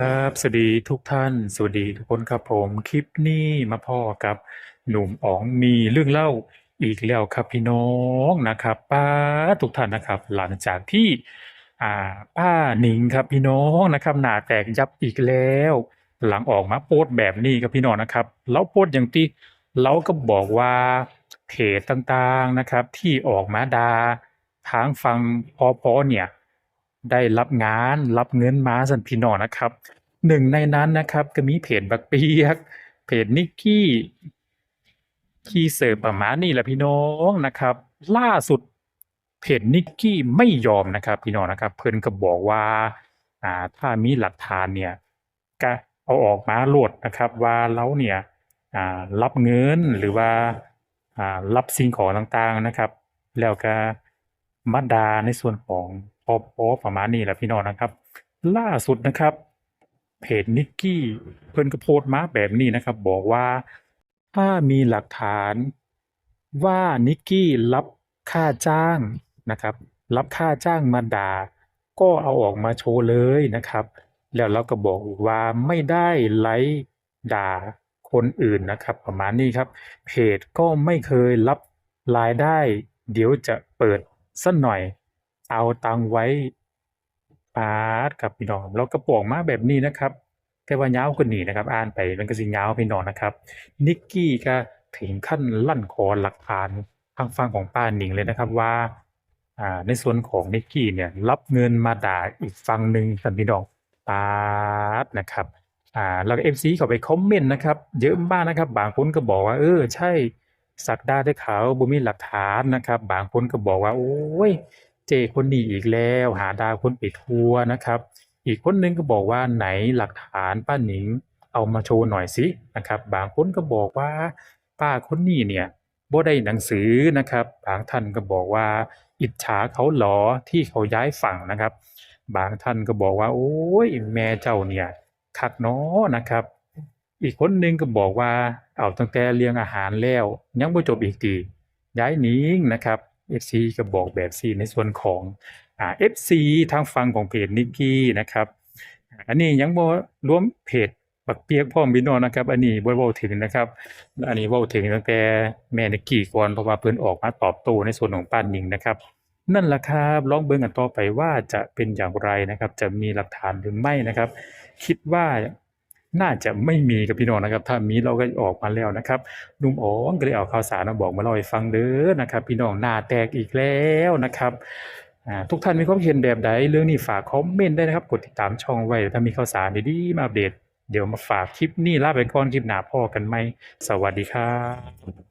ครับ สวัสดีทุกท่าน สวัสดีทุกคนครับผมคลิปนี้มาพ่อกับหนุ่มอ๋องมีเรื่องเล่าอีกแล้วครับพี่น้องนะครับป้าทุกท่านนะครับ หลังจากที่อ่าป้าหนิงครับพี่น้องนะครับหน้าแตกยับอีกแล้ว หลังออกมาโพสแบบนี้ครับพี่น้องนะครับ แล้วโพสอย่างที่เราก็บอกว่าเพจต่างๆนะครับ ที่ออกมาดาทางฝั่งพอพอเนี่ย ได้รับงานรับเงินมาสันพี่น้องนะครับหนึ่งในนั้นนะครับก็มีเพจบักเปียกเพจนิกกี้คีย์เสิร์ฟประมาณนี้แหละพี่น้องนะครับ ล่าสุดเพจนิกกี้ไม่ยอมนะครับพี่น้องนะครับ เพิ่นก็บอกว่าอ่าถ้ามีหลักฐานเนี่ยก็เอาออกมาโหลดนะครับ ว่าเราเนี่ยอ่ารับเงินหรือว่าอ่ารับสิ่งของต่างๆนะครับ แล้วก็มาดาในส่วนของ พอพอประมาณนี้แหละพี่น้องนะครับ ล่าสุดนะครับ เพจนิกกี้เพิ่นก็โพสต์มาแบบนี้นะครับ บอกว่าถ้ามีหลักฐานว่านิกกี้รับค่าจ้างนะครับ รับค่าจ้างมาด่าก็เอาออกมาโชว์เลยนะครับ แล้วเราก็บอกอีกว่าไม่ได้ไลค์ด่าคนอื่นนะครับ ประมาณนี้ครับ เพจก็ไม่เคยรับรายได้ เดี๋ยวจะเปิดสักหน่อย เอาตังไว้ปาดครับพี่น้องแล้วก็บอกมาแบบนี้นะครับแต่ว่ายาวกว่านี้นะครับ อ่านไปมันก็สิยาวพี่น้องนะครับ นิกกี้ก็ถึงขั้นลั่นขอหลักฐานทางฝั่งของป้าหนิงเลยนะครับว่าอ่าในส่วนของนิกกี้เนี่ยรับเงินมาด่าอีกฝั่งหนึ่งสันพี่น้องปาดนะครับอ่าแล้วก็ FC เขาไปคอมเมนต์นะครับ เยอะมากนะครับ บางคนก็บอกว่าเออใช่สักดาได้ขาวบ่มีหลักฐานนะครับ บางคนก็บอกว่า โอ้ย เจคนนี้อีกแล้วหาดาวคนไปทัวนะครับ อีกคนนึงก็บอกว่าไหนหลักฐานป้าหนิงเอามาโชว์หน่อยสินะครับ บางคนก็บอกว่าป้าคนนี้เนี่ยบ่ได้หนังสือนะครับ บางท่านก็บอกว่า อิจฉาเขาหรอที่เขาย้ายฝั่งนะครับ บางท่านก็บอกว่า โอ้ยแม่เจ้าเนี่ยคักเนาะนะครับ อีกคนนึงก็บอกว่าเอาตั้งแต่เลี้ยงอาหารแล้ว ยังบ่จบอีกติย้ายหนิงนะครับ FC ก็บอกแบบซีในส่วนของอ่า FC ทางฝั่งของเพจนิกกี้นะครับอันนี้ยังบ่รวมเพจบักเปียกพร้อมพี่น้องนะครับ อันนี้บ่เว้าถึงนะครับ อันนี้เว้าถึงตั้งแต่แม่นิกกี้ก่อนเพราะว่าเพิ่นออกมาตอบโต้ในส่วนของป้านิงนะครับนั่นแหละครับลองเบิ่งกันต่อไปว่าจะเป็นอย่างไรนะครับ จะมีหลักฐานหรือไม่นะครับ คิดว่า น่าจะไม่มีกับพี่น้องนะครับ ถ้ามีเราก็ออกมาแล้วนะครับหนุ่มอ๋องก็เลยเอาข่าวสารมาบอกมาเล่าให้ฟังเด้อนะครับ พี่น้องหน้าแตกอีกแล้วนะครับทุกท่านมีความเห็นแบบใดเรื่องนี้ฝากคอมเมนต์ได้นะครับ กดติดตามช่องไว้ถ้ามีข่าวสารดีๆมาอัปเดต เดี๋ยวมาฝากคลิปนี้ลาไปก่อนคลิปหน้าพ่อกันไหมสวัสดีครับ